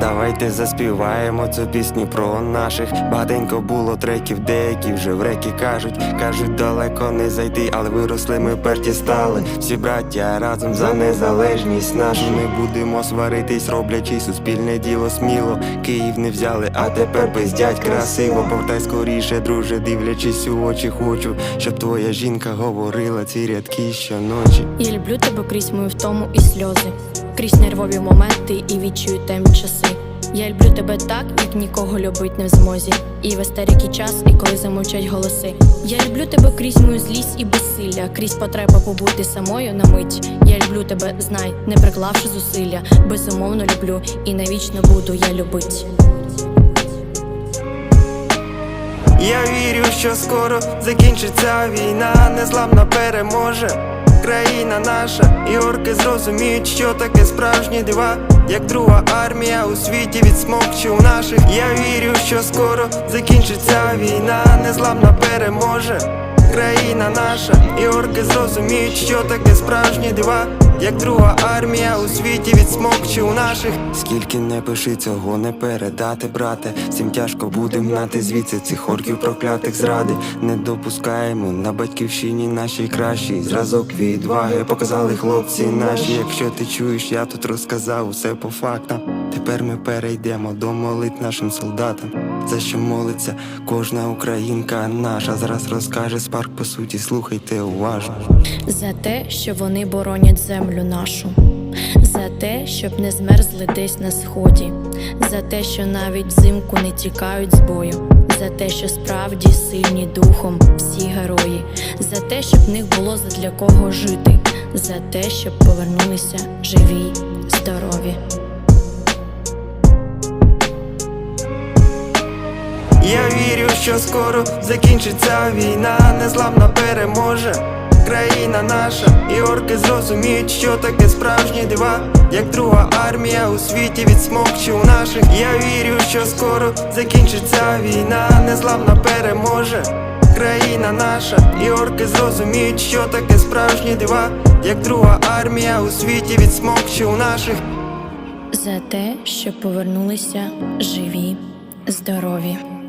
Давайте заспіваємо цю пісню про наших. Багатенько було треків, деякі вже в реки кажуть. Кажуть, далеко не зайти, але виросли ми перті стали. Всі браття разом за незалежність нашу. Ми будемо сваритись, роблячи суспільне діло сміло. Київ не взяли, а тепер пиздять красиво. Повертай скоріше, друже, дивлячись у очі, хочу, щоб твоя жінка говорила ці рядки щоночі. Я люблю тебе крізь мою втому і сльози, крізь нервові моменти і відчую темні часи. Я люблю тебе так, як нікого любить не в змозі. І в істерикі час, і коли замовчать голоси. Я люблю тебе крізь мою злість і безсилля, крізь потреба побути самою на мить. Я люблю тебе, знай, не приклавши зусилля. Безумовно люблю і навічно буду я любить. Я вірю, що скоро закінчиться війна, незламна переможе. Країна наша, і орки зрозуміють, що таке справжні дива, як друга армія у світі відсмокче у наших. Я вірю, що скоро закінчиться війна, незламна переможе. Країна наша, і орки зрозуміють, що таке справжні дива, як друга армія у світі відсмокче у наших. Скільки не пиши, цього не передати, брате. Всім тяжко буде гнати звідси цих орків проклятих зради. Не допускаємо на батьківщині нашій кращій. Зразок відваги показали хлопці наші. Якщо ти чуєш, я тут розказав усе по фактам. Тепер ми перейдемо до молит нашим солдатам. За що молиться кожна українка наша. Зараз розкаже спарк по суті, слухайте уважно. За те, що вони боронять землю нашу, за те, щоб не змерзли десь на сході, за те, що навіть взимку не тікають з бою, за те, що справді сильні духом всі герої, за те, щоб в них було задля кого жити, за те, щоб повернулися живі, здорові. Що скоро закінчиться війна, незламна переможе. Країна наша, і орки зрозуміють, що таке справжні дива, як друга армія у світі відсмокче у наших. Я вірю, що скоро закінчиться війна, незламна переможе. Країна наша, і орки зрозуміють, що таке справжні дива, як друга армія у світі відсмокче у наших. За те, що повернулися живі, здорові.